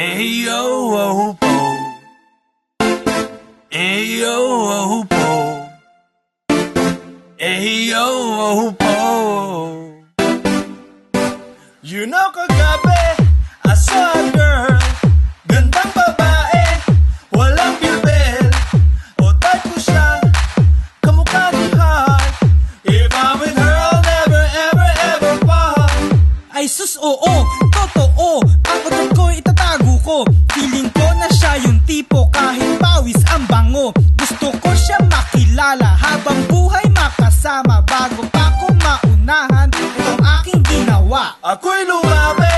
Ayo, oh, po. Ayo, oh, po. Ayo, oh, po. You know kagabi, I saw a girl. Ko. Feeling ko na siya yung tipo Kahit pawis ang bango. Gusto ko siya makilala Habang buhay makasama Bago pa ko maunahan Itong aking ginawa. Ako'y lumapit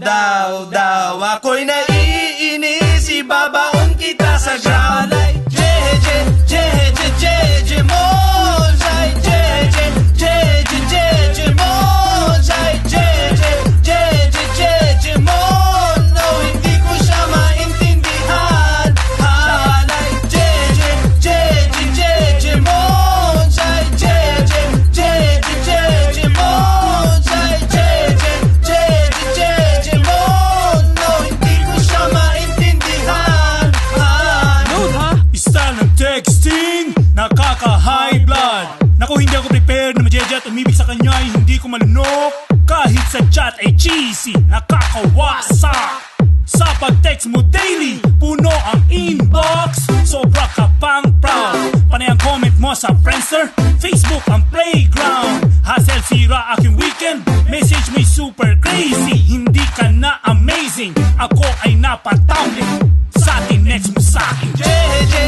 ダウダウは恋ね。Nakaka-high blood. Naku, hindi ako prepared na majeje at umibig sa kanya ay hindi ko malunok. Kahit sa chat ay cheesy, nakakawasak. Sa pag-text mo daily, puno ang inbox. Sobra ka pang proud. Panay ang comment mo sa Friendster Facebook ang playground. Hassle sira aking weekend. Message may super crazy. Hindi ka na amazing. Ako ay napatawid Sa atin next mo sa akin. Jeje,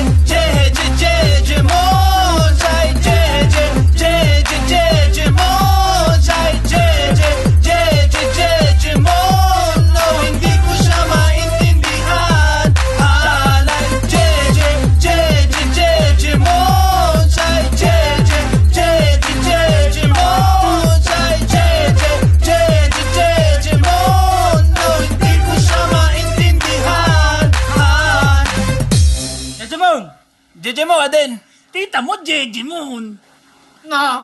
Jejemon! Jeje mo, Aden Tita mo, Jejemon! Na